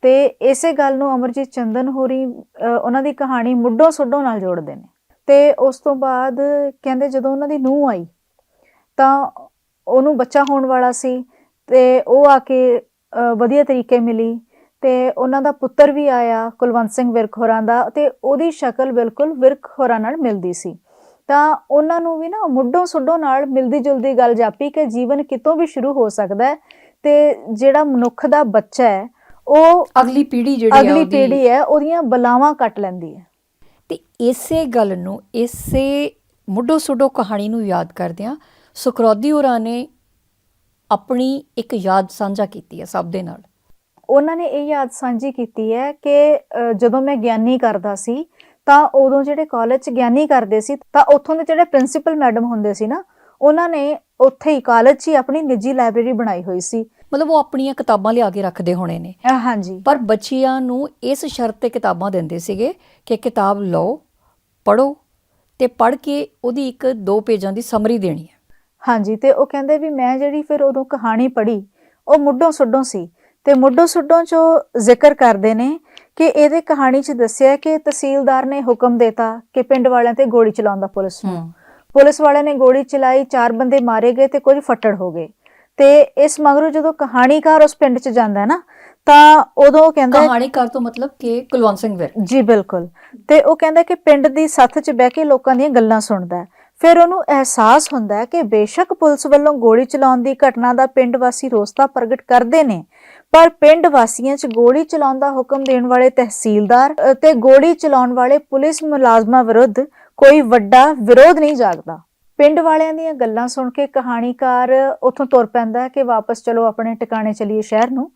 ਤੇ ਇਸੇ ਗੱਲ ਨੂੰ ਅਮਰਜੀਤ ਚੰਦਨ ਹੋਰੀ ਉਹਨਾਂ ਦੀ ਕਹਾਣੀ ਮੁੱਢੋਂ ਸੁੱਢੋਂ ਨਾਲ ਜੋੜਦੇ ਨੇ। ਤੇ ਉਸ ਤੋਂ ਬਾਅਦ ਕਹਿੰਦੇ ਜਦੋਂ ਉਹਨਾਂ ਦੀ ਨੂੰਹ ਆਈ ਤਾਂ ਉਹਨੂੰ ਬੱਚਾ ਹੋਣ ਵਾਲਾ ਸੀ ਤੇ ਉਹ ਆ ਕੇ ਵਧੀਆ ਤਰੀਕੇ ਮਿਲੀ ਤੇ ਉਹਨਾਂ ਦਾ ਪੁੱਤਰ ਵੀ ਆਇਆ ਕੁਲਵੰਤ ਸਿੰਘ ਵਿਰਕ ਹੋਰਾਂ ਦਾ ਤੇ ਉਹਦੀ ਸ਼ਕਲ ਬਿਲਕੁਲ ਵਿਰਕ ਹੋਰਾਂ ਨਾਲ ਮਿਲਦੀ ਸੀ। ਤਾਂ ਉਹਨਾਂ ਨੂੰ ਵੀ ਨਾ ਮੁੱਢੋਂ ਸੁੱਢੋਂ ਨਾਲ ਮਿਲਦੀ ਜੁਲਦੀ ਗੱਲ ਜਾਪੀ ਕਿ ਜੀਵਨ ਕਿਤੋਂ ਵੀ ਸ਼ੁਰੂ ਹੋ ਸਕਦਾ ਹੈ ਤੇ ਜਿਹੜਾ ਮਨੁੱਖ ਦਾ ਬੱਚਾ ਹੈ ਉਹ ਅਗਲੀ ਪੀੜ੍ਹੀ ਜਿਹੜੀ ਅਗਲੀ ਪੀੜ੍ਹੀ ਹੈ ਉਹਦੀਆਂ ਬਲਾਵਾਂ ਕੱਟ ਲੈਂਦੀ ਹੈ। ਤੇ ਇਸੇ ਗੱਲ ਨੂੰ, ਇਸੇ ਮੁੱਢੋ ਸੁੱਢੋ ਕਹਾਣੀ ਨੂੰ ਯਾਦ ਕਰਦਿਆਂ ਸੁਕਰੌਦੀ ਹੋਰਾਂ ਨੇ ਆਪਣੀ ਇੱਕ ਯਾਦ ਸਾਂਝਾ ਕੀਤੀ ਹੈ ਸਭ ਦੇ ਨਾਲ। ਉਹਨਾਂ ਨੇ ਇਹ ਯਾਦ ਸਾਂਝੀ ਕੀਤੀ ਹੈ ਕਿ ਜਦੋਂ ਮੈਂ ਗਿਆਨੀ ਕਰਦਾ ਸੀ, ਤਾਂ ਉਦੋਂ ਜਿਹੜੇ ਕਾਲਜ 'ਚ ਗਿਆਨੀ ਕਰਦੇ ਸੀ, ਤਾਂ ਉੱਥੋਂ ਦੇ ਜਿਹੜੇ ਪ੍ਰਿੰਸੀਪਲ ਮੈਡਮ ਹੁੰਦੇ ਸੀ ਨਾ, ਉਹਨਾਂ ਨੇ ਉੱਥੇ ਹੀ ਕਾਲਜ 'ਚ ਹੀ ਆਪਣੀ ਨਿੱਜੀ ਲਾਇਬ੍ਰੇਰੀ ਬਣਾਈ ਹੋਈ ਸੀ। ਮਤਲਬ ਉਹ ਆਪਣੀਆਂ ਕਿਤਾਬਾਂ ਲਿਆ ਕੇ ਰੱਖਦੇ ਹੋਣੇ ਨੇ। ਹਾਂਜੀ। ਪਰ ਬੱਚਿਆਂ ਨੂੰ ਇਸ ਸ਼ਰਤ ਤੇ ਕਿਤਾਬਾਂ ਦਿੰਦੇ ਸੀਗੇ ਕਿ ਕਿਤਾਬ ਲਓ ਪੜੋ ਤੇ ਪੜ੍ਹ ਕੇ ਉਹਦੀ ਇੱਕ ਦੋ ਪੇਜਾਂ ਦੀ ਸਮਰੀ ਦੇਣੀ ਹੈ। ਹਾਂਜੀ ਤੇ ਉਹ ਕਹਿੰਦੇ ਵੀ ਮੈਂ ਜਿਹੜੀ ਫਿਰ ਉਦੋਂ ਕਹਾਣੀ ਪੜ੍ਹੀ ਉਹ ਮੁੱਢੋਂ ਸੁੱਢੋਂ ਸੀ ਤੇ ਮੁੱਢੋਂ ਸੁੱਢੋਂ ਚੋਂ ਜ਼ਿਕਰ ਕਰਦੇ ਨੇ ਕਿ ਇਹਦੇ ਕਹਾਣੀ 'ਚ ਦੱਸਿਆ ਕਿ ਤਹਿਸੀਲਦਾਰ ਨੇ ਹੁਕਮ ਦਿੱਤਾ ਕਿ ਪਿੰਡ ਵਾਲਿਆਂ ਤੇ ਗੋਲੀ ਚਲਾਉਣ ਦਾ ਪੁਲਿਸ ਨੂੰ। ਪੁਲਿਸ ਵਾਲਿਆਂ ਨੇ ਗੋਲੀ ਚਲਾਈ ਚਾਰ ਬੰਦੇ ਮਾਰੇ ਗਏ ਤੇ ਕੁਝ ਫੱਟੜ ਹੋ ਗਏ। ਤੇ ਇਸ ਮਗਰੋਂ ਜਦੋਂ ਕਹਾਣੀਕਾਰ ਉਸ ਪਿੰਡ 'ਚ ਜਾਂਦਾ ਹੈ ਨਾ ਤਾਂ ਉਦੋਂ ਕਹਿੰਦਾ ਕਹਾਣੀਕਾਰ ਤੋਂ ਮਤਲਬ ਕਿ ਕੁਲਵੰਤ ਸਿੰਘ ਵਿਰਕ ਜੀ ਬਿਲਕੁਲ। ਤੇ ਉਹ ਕਹਿੰਦਾ ਕਿ ਪਿੰਡ ਦੀ ਸੱਥ 'ਚ ਬਹਿ ਕੇ ਲੋਕਾਂ ਦੀਆਂ ਗੱਲਾਂ ਸੁਣਦਾ ਹੈ। ਫਿਰ ਉਹਨੂੰ ਅਹਿਸਾਸ ਹੁੰਦਾ ਹੈ ਕਿ ਬੇਸ਼ੱਕ ਪੁਲਿਸ ਵੱਲੋਂ ਗੋਲੀ ਚਲਾਉਣ ਦੀ ਘਟਨਾ ਦਾ ਪਿੰਡ ਵਾਸੀ ਰੋਸਤਾ ਪ੍ਰਗਟ ਕਰਦੇ ਨੇ ਪਰ ਪਿੰਡ ਵਾਸੀਆਂ 'ਚ ਗੋਲੀ ਚਲਾਉਣ ਦਾ ਹੁਕਮ ਦੇਣ ਵਾਲੇ ਤਹਿਸੀਲਦਾਰ ਤੇ ਗੋਲੀ ਚਲਾਉਣ ਵਾਲੇ ਪੁਲਿਸ ਮੁਲਾਜ਼ਮਾਂ ਵਿਰੁੱਧ ਕੋਈ ਵੱਡਾ ਵਿਰੋਧ ਨਹੀਂ ਜਾਗਦਾ। ਪਿੰਡ ਵਾਲਿਆਂ ਦੀਆਂ ਗੱਲਾਂ ਸੁਣ ਕੇ ਕਹਾਣੀਕਾਰ ਉੱਥੋਂ ਤੁਰ ਪੈਂਦਾ ਕਿ ਵਾਪਸ ਚਲੋ ਆਪਣੇ ਟਿਕਾਣੇ ਚਲੀਏ ਸ਼ਹਿਰ ਨੂੰ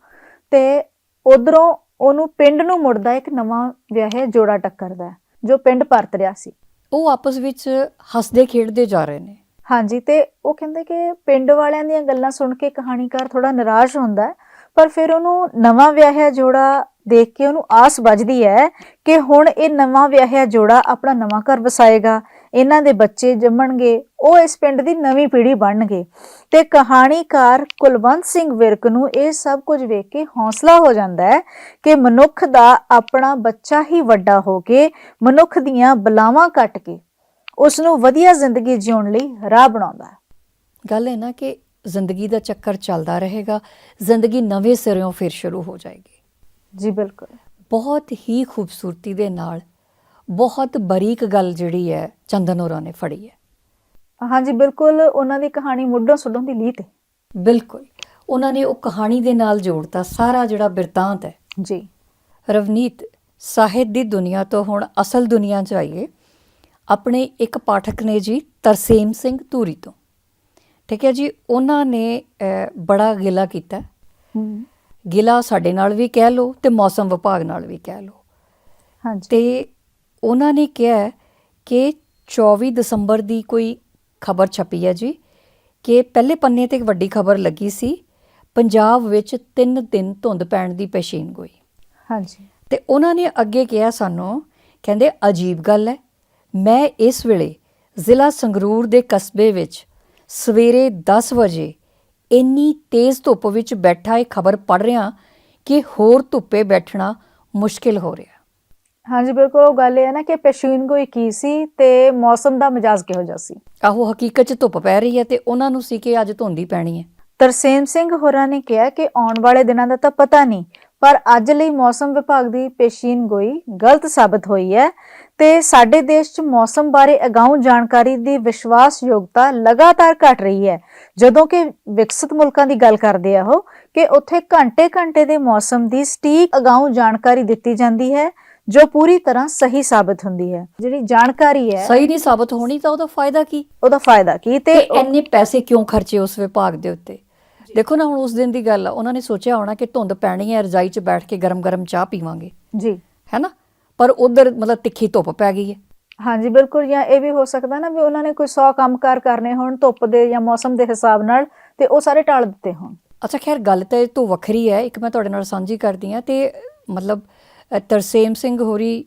ਤੇ ਉਧਰੋਂ ਉਹਨੂੰ ਪਿੰਡ ਨੂੰ ਮੁੜਦਾ ਇੱਕ ਨਵਾਂ ਵਿਆਹਿਆ ਜੋੜਾ ਟੱਕਰਦਾ ਜੋ ਪਿੰਡ ਪਰਤ ਰਿਹਾ ਸੀ। ਉਹ ਆਪਸ ਵਿੱਚ ਹੱਸਦੇ ਖੇਡਦੇ ਜਾ ਰਹੇ ਨੇ। ਹਾਂਜੀ ਤੇ ਉਹ ਕਹਿੰਦੇ ਕਿ ਪਿੰਡ ਵਾਲਿਆਂ ਦੀਆਂ ਗੱਲਾਂ ਸੁਣ ਕੇ ਕਹਾਣੀਕਾਰ ਥੋੜਾ ਨਿਰਾਸ਼ ਹੁੰਦਾ ਹੈ ਪਰ ਫਿਰ ਉਹਨੂੰ ਨਵਾਂ ਵਿਆਹਿਆ ਜੋੜਾ ਦੇਖ ਕੇ ਉਹਨੂੰ ਆਸ ਵੱਜਦੀ ਹੈ ਕਿ ਹੁਣ ਇਹ ਨਵਾਂ ਵਿਆਹਿਆ ਜੋੜਾ ਆਪਣਾ ਨਵਾਂ ਘਰ ਵਸਾਏਗਾ ਇਹਨਾਂ ਦੇ ਬੱਚੇ ਜੰਮਣਗੇ ਉਹ ਇਸ ਪਿੰਡ ਦੀ ਨਵੀਂ ਪੀੜ੍ਹੀ ਬਣਨਗੇ। ਤੇ ਕਹਾਣੀਕਾਰ ਕੁਲਵੰਤ ਸਿੰਘ ਵਿਰਕ ਨੂੰ ਇਹ ਸਭ ਕੁਝ ਵੇਖ ਕੇ ਹੌਸਲਾ ਹੋ ਜਾਂਦਾ ਹੈ ਕਿ ਮਨੁੱਖ ਦਾ ਆਪਣਾ ਬੱਚਾ ਹੀ ਵੱਡਾ ਹੋ ਕੇ ਮਨੁੱਖ ਦੀਆਂ ਬਲਾਵਾਂ ਕੱਟ ਕੇ ਉਸ ਨੂੰ ਵਧੀਆ ਜ਼ਿੰਦਗੀ ਜਿਉਣ ਲਈ ਰਾਹ ਬਣਾਉਂਦਾ ਗੱਲ ਹੈ ਨਾ ਕਿ ਜ਼ਿੰਦਗੀ ਦਾ ਚੱਕਰ ਚੱਲਦਾ ਰਹੇਗਾ ਜ਼ਿੰਦਗੀ ਨਵੇਂ ਸਿਰਿਓਂ ਫਿਰ ਸ਼ੁਰੂ ਹੋ ਜਾਏਗੀ। ਜੀ ਬਿਲਕੁਲ। ਬਹੁਤ ਹੀ ਖੂਬਸੂਰਤੀ ਦੇ ਨਾਲ ਬਹੁਤ ਬਰੀਕ ਗੱਲ ਜਿਹੜੀ ਹੈ ਚੰਦਨ ਹੋਰਾਂ ਨੇ ਫੜੀ ਹੈ। ਹਾਂਜੀ ਬਿਲਕੁਲ ਉਹਨਾਂ ਦੀ ਕਹਾਣੀ ਮੁੱਢੋਂ ਸੁੱਢੋਂ ਦੀ ਲੀਤ ਹੈ ਬਿਲਕੁਲ। ਉਹਨਾਂ ਨੇ ਉਹ ਕਹਾਣੀ ਦੇ ਨਾਲ ਜੋੜਤਾ ਸਾਰਾ ਜਿਹੜਾ ਬਿਰਤਾਂਤ ਹੈ। ਜੀ। ਰਵਨੀਤ ਸਾਹਿਤ ਦੀ ਦੁਨੀਆ ਤੋਂ ਹੁਣ ਅਸਲ ਦੁਨੀਆ 'ਚ ਆਈਏ। ਆਪਣੇ ਇੱਕ ਪਾਠਕ ਨੇ ਜੀ ਤਰਸੇਮ ਸਿੰਘ ਧੂਰੀ ਤੋਂ। ਠੀਕ ਹੈ ਜੀ ਉਹਨਾਂ ਨੇ ਬੜਾ ਗਿਲਾ ਕੀਤਾ। ਗਿਲਾ ਸਾਡੇ ਨਾਲ ਵੀ ਕਹਿ ਲਓ ਤੇ ਮੌਸਮ ਵਿਭਾਗ ਨਾਲ ਵੀ ਕਹਿ ਲਓ। ਹਾਂਜੀ। ਤੇ ਉਹਨਾਂ ਨੇ ਕਿਹਾ ਕਿ 24 ਦਸੰਬਰ ਦੀ ਕੋਈ ਖਬਰ ਛਪੀ ਹੈ ਜੀ ਕਿ ਪਹਿਲੇ ਪੰਨੇ ਤੇ ਇੱਕ ਵੱਡੀ ਖਬਰ ਲੱਗੀ ਸੀ ਪੰਜਾਬ ਵਿੱਚ 3 ਦਿਨ ਧੁੰਦ ਪੈਣ ਦੀ ਪੇਸ਼ੀਨ ਗੋਈ। ਹਾਂਜੀ। ਤੇ ਉਹਨਾਂ ਨੇ ਅੱਗੇ ਕਿਹਾ ਸਾਨੂੰ ਕਹਿੰਦੇ ਅਜੀਬ ਗੱਲ ਹੈ ਮੈਂ ਇਸ ਵੇਲੇ ਜ਼ਿਲ੍ਹਾ ਸੰਗਰੂਰ ਦੇ ਕਸਬੇ ਵਿੱਚ ਸਵੇਰੇ 10 ਵਜੇ ਇੰਨੀ ਤੇਜ਼ ਧੁੱਪ ਵਿੱਚ ਬੈਠਾ ਇਹ ਖਬਰ ਪੜ ਰਿਹਾ ਕਿ ਹੋਰ ਧੁੱਪੇ ਬੈਠਣਾ ਮੁਸ਼ਕਿਲ ਹੋ ਰਿਹਾ। ਹਾਂਜੀ ਬਿਲਕੁਲ ਉਹ ਗੱਲ ਇਹ ਹੈ ਨਾ ਕਿ ਪੇਸ਼ੀਨ ਗੋਈ ਕੀ ਸੀ ਤੇ ਮੌਸਮ ਦਾ ਮਿਜਾਜ਼ ਕਿਹੋ ਜਿਹਾ ਸੀ? ਆਹੋ ਹਕੀਕਤ 'ਚ ਧੁੱਪ ਪੈ ਰਹੀ ਹੈ ਤੇ ਉਹਨਾਂ ਨੂੰ ਸੀ ਕਿ ਅੱਜ ਧੁੰਦੀ ਪੈਣੀ ਹੈ। ਤਰਸੇਮ ਸਿੰਘ ਹੋਰਾਂ ਨੇ ਕਿਹਾ ਕਿ ਆਉਣ ਵਾਲੇ ਦਿਨਾਂ ਦਾ ਤਾਂ ਪਤਾ ਨਹੀਂ ਪਰ ਅੱਜ ਲਈ ਮੌਸਮ ਵਿਭਾਗ ਦੀ ਪੇਸ਼ੀਨ ਗੋਈ ਗਲਤ ਸਾਬਤ ਹੋਈ ਹੈ ਤੇ ਸਾਡੇ ਦੇਸ਼ 'ਚ ਮੌਸਮ ਬਾਰੇ ਅਗਾਊਂ ਜਾਣਕਾਰੀ ਦੀ ਵਿਸ਼ਵਾਸਯੋਗਤਾ ਲਗਾਤਾਰ ਘਟ ਰਹੀ ਹੈ। ਜਦੋਂ ਕਿ ਵਿਕਸਿਤ ਮੁਲਕਾਂ ਦੀ ਗੱਲ ਕਰਦੇ ਆ ਉਹ ਕਿ ਉੱਥੇ ਘੰਟੇ-ਘੰਟੇ ਦੇ ਮੌਸਮ ਦੀ ਸਟੀਕ ਅਗਾਊਂ ਜਾਣਕਾਰੀ ਦਿੱਤੀ ਜਾਂਦੀ ਹੈ ਜੋ ਪੂਰੀ ਤਰ੍ਹਾਂ ਸਹੀ ਸਾਬਤ ਹੁੰਦੀ ਹੈ। ਜਿਹੜੀ ਜਾਣਕਾਰੀ ਹੈ ਸਹੀ ਨਹੀਂ ਸਾਬਤ ਹੋਣੀ ਤਾਂ ਉਹਦਾ ਫਾਇਦਾ ਕੀ? ਉਹਦਾ ਫਾਇਦਾ ਕੀ? ਤੇ ਇੰਨੇ ਪੈਸੇ ਕਿਉਂ ਖਰਚੇ ਉਸ ਵਿਭਾਗ ਦੇ ਉੱਤੇ? ਦੇਖੋ ਨਾ ਹੁਣ ਉਸ ਦਿਨ ਦੀ ਗੱਲ ਆ। ਉਹਨਾਂ ਨੇ ਸੋਚਿਆ ਹੋਣਾ ਕਿ ਧੁੰਦ ਪੈਣੀ ਹੈ ਰਜਾਈ 'ਚ ਬੈਠ ਕੇ ਗਰਮ-ਗਰਮ ਚਾਹ ਪੀਵਾਂਗੇ। ਜੀ। ਹੈਨਾ ਪਰ ਉਧਰ ਮਤਲਬ ਤਿੱਖੀ ਧੁੱਪ ਪੈ ਗਈ ਹੈ। ਹਾਂਜੀ ਬਿਲਕੁਲ। ਜਾਂ ਇਹ ਵੀ ਹੋ ਸਕਦਾ ਨਾ ਵੀ ਉਹਨਾਂ ਨੇ ਕੋਈ 100 ਕੰਮਕਾਰ ਕਰਨੇ ਹੋਣ ਧੁੱਪ ਦੇ ਜਾਂ ਮੌਸਮ ਦੇ ਹਿਸਾਬ ਨਾਲ ਤੇ ਉਹ ਸਾਰੇ ਟਾਲ ਦਿੱਤੇ ਹੋਣ। ਅੱਛਾ ਖੈਰ ਗੱਲ ਤਾਂ ਇਹ ਤੋਂ ਵੱਖਰੀ ਹੈ। ਇੱਕ ਮੈਂ ਤੁਹਾਡੇ ਨਾਲ ਸਾਂਝੀ ਕਰਦੀ ਹਾਂ ਤੇ ਮਤਲਬ ਤਰਸੇਮ ਸਿੰਘ ਹੋਰੀ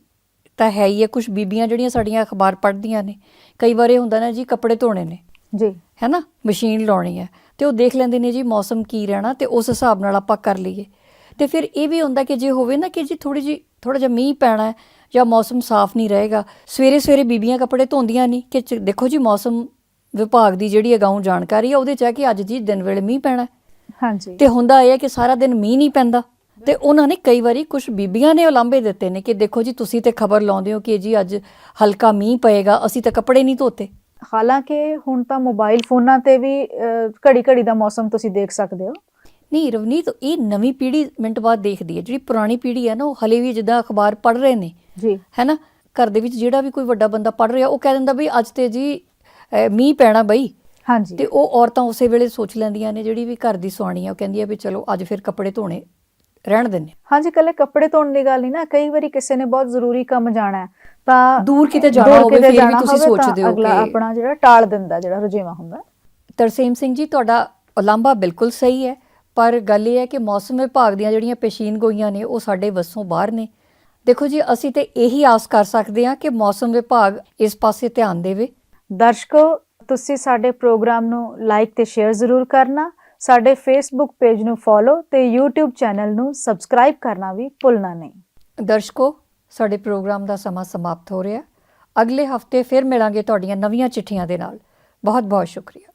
ਤਾਂ ਹੈ ਹੀ ਹੈ ਕੁਝ ਬੀਬੀਆਂ ਜਿਹੜੀਆਂ ਸਾਡੀਆਂ ਅਖਬਾਰ ਪੜ੍ਹਦੀਆਂ ਨੇ। ਕਈ ਵਾਰ ਇਹ ਹੁੰਦਾ ਨਾ ਜੀ ਕੱਪੜੇ ਧੋਣੇ ਨੇ। ਜੀ। ਹੈ ਨਾ? ਮਸ਼ੀਨ ਲਾਉਣੀ ਹੈ। ਤੇ ਉਹ ਦੇਖ ਲੈਂਦੇ ਨੇ ਜੀ ਮੌਸਮ ਕੀ ਰਹਿਣਾ ਤੇ ਉਸ ਹਿਸਾਬ ਨਾਲ ਆਪਾਂ ਕਰ ਲਈਏ। ਤੇ ਫਿਰ ਇਹ ਵੀ ਹੁੰਦਾ ਕਿ ਜੇ ਹੋਵੇ ਨਾ ਕਿ ਜੀ ਥੋੜੀ ਜੀ ਥੋੜਾ ਜਿਹਾ ਮੀਂਹ ਪੈਣਾ ਹੈ ਜਾਂ ਮੌਸਮ ਸਾਫ਼ ਨਹੀਂ ਰਹੇਗਾ ਸਵੇਰੇ ਸਵੇਰੇ ਬੀਬੀਆਂ ਕੱਪੜੇ ਧੋਂਦੀਆਂ ਨਹੀਂ ਕਿ ਦੇਖੋ ਜੀ ਮੌਸਮ ਵਿਭਾਗ ਦੀ ਜਿਹੜੀ ਅਗਾਊਂ ਜਾਣਕਾਰੀ ਹੈ ਉਹਦੇ ਚ ਹੈ ਕਿ ਅੱਜ ਜੀ ਦਿਨ ਵੇਲੇ ਮੀਂਹ ਪੈਣਾ। ਹਾਂਜੀ। ਤੇ ਹੁੰਦਾ ਇਹ ਹੈ ਕਿ ਸਾਰਾ ਦਿਨ ਮੀਂਹ ਨਹੀਂ ਪੈਂਦਾ। ਤੇ ਉਹਨਾਂ ਨੇ ਕਈ ਵਾਰੀ ਕੁਝ ਬੀਬੀਆਂ ਨੇ ਉਲਾਂਭੇ ਦਿੱਤੇ ਨੇ ਕਿ ਦੇਖੋ ਜੀ ਤੁਸੀਂ ਤੇ ਖਬਰ ਲਾਉਂਦੇ ਹੋ ਕਿ ਜੀ ਅੱਜ ਹਲਕਾ ਮੀਂਹ ਪਏਗਾ ਅਸੀਂ ਤਾਂ ਕੱਪੜੇ ਨਹੀਂ ਧੋਤੇ। ਹਾਲਾਂਕਿ ਹੁਣ ਤਾਂ ਮੋਬਾਈਲ ਫੋਨਾਂ ਤੇ ਵੀ ਘੜੀ ਘੜੀ ਦਾ ਮੌਸਮ ਤੁਸੀਂ ਦੇਖ ਸਕਦੇ ਹੋ। ਨਹੀਂ ਰਵਨੀਤ ਇਹ ਨਵੀਂ ਪੀੜ੍ਹੀ ਮਿੰਟ ਬਾਅਦ ਦੇਖਦੀ ਹੈ। ਜਿਹੜੀ ਪੁਰਾਣੀ ਪੀੜ੍ਹੀ ਹੈ ਨਾ ਉਹ ਹਲੇ ਵੀ ਜਿੱਦਾਂ ਅਖਬਾਰ ਪੜ੍ਹ ਰਹੇ ਨੇ। ਜੀ। ਹੈ ਨਾ ਘਰ ਦੇ ਵਿੱਚ ਜਿਹੜਾ ਵੀ ਕੋਈ ਵੱਡਾ ਬੰਦਾ ਪੜ੍ਹ ਰਿਹਾ ਉਹ ਕਹਿ ਦਿੰਦਾ ਵੀ ਅੱਜ ਤੇ ਜੀ ਮੀਂਹ ਪੈਣਾ ਬਈ। ਹਾਂਜੀ। ਤੇ ਉਹ ਔਰਤਾਂ ਉਸੇ ਵੇਲੇ ਸੋਚ ਲੈਂਦੀਆਂ ਨੇ ਜਿਹੜੀ ਵੀ ਘਰ ਦੀ ਸੁਆਣੀ ਆ ਉਹ ਕਹਿੰਦੀ ਆ ਵੀ ਚਲੋ ਅੱਜ ਫਿਰ ਕੱਪੜੇ ਧੋਣੇ ਰਹਿਣ ਦਿੰਨੇ ਹਾਂਜੀ ਕੱਲੇ ਕੱਪੜੇ ਧੋਣ ਦੀ ਗੱਲ ਨਹੀਂ ਨਾ। ਕਈ ਵਾਰੀ ਕਿਸੇ ਨੇ ਬਹੁਤ ਜ਼ਰੂਰੀ ਕੰਮ ਜਾਣਾ ਹੈ ਤਾਂ ਦੂਰ ਕਿਤੇ ਜਾਣਾ ਹੋਵੇ, ਫਿਰ ਵੀ ਤੁਸੀਂ ਸੋਚਦੇ ਹੋ ਅਗਲਾ ਕਿ- ਆਪਣਾ ਜਿਹੜਾ ਟਾਲ ਦਿੰਦਾ ਜਿਹੜਾ ਰੁਝੇਵਾਂ ਹੁੰਦਾ। ਤਰਸੇਮ ਸਿੰਘ ਜੀ ਤੁਹਾਡਾ ਉਲਾਂਭਾ ਬਿਲਕੁਲ ਸਹੀ ਹੈ ਪਰ ਗੱਲ ਇਹ ਹੈ ਕਿ ਮੌਸਮ ਵਿਭਾਗ ਦੀਆਂ ਜਿਹੜੀਆਂ ਪੇਸ਼ੀਨ ਗੋਈਆਂ ਨੇ ਉਹ ਸਾਡੇ ਵੱਸੋਂ ਬਾਹਰ ਨੇ। ਦੇਖੋ ਜੀ ਅਸੀਂ ਤੇ ਇਹੀ ਆਸ ਕਰ ਸਕਦੇ ਹਾਂ ਕਿ ਮੌਸਮ ਵਿਭਾਗ ਇਸ ਪਾਸੇ ਧਿਆਨ ਦੇਵੇ। ਦਰਸ਼ਕੋ ਤੁਸੀਂ ਸਾਡੇ ਪ੍ਰੋਗਰਾਮ ਨੂੰ ਲਾਈਕ ਤੇ ਸ਼ੇਅਰ ਜ਼ਰੂਰ ਕਰਨਾ। ਸਾਡੇ ਫੇਸਬੁੱਕ ਪੇਜ ਨੂੰ ਫੋਲੋ ਤੇ YouTube ਚੈਨਲ ਨੂੰ ਸਬਸਕ੍ਰਾਈਬ ਕਰਨਾ ਵੀ ਭੁੱਲਣਾ ਨਹੀਂ। ਦਰਸ਼ਕੋ, ਸਾਡੇ ਪ੍ਰੋਗਰਾਮ ਦਾ ਸਮਾਂ ਸਮਾਪਤ ਹੋ ਰਿਹਾ। ਅਗਲੇ ਹਫ਼ਤੇ ਫਿਰ ਮਿਲਾਂਗੇ ਤੁਹਾਡੀਆਂ ਨਵੀਆਂ ਚਿੱਠੀਆਂ ਦੇ ਨਾਲ। ਬਹੁਤ ਬਹੁਤ ਸ਼ੁਕਰੀਆ।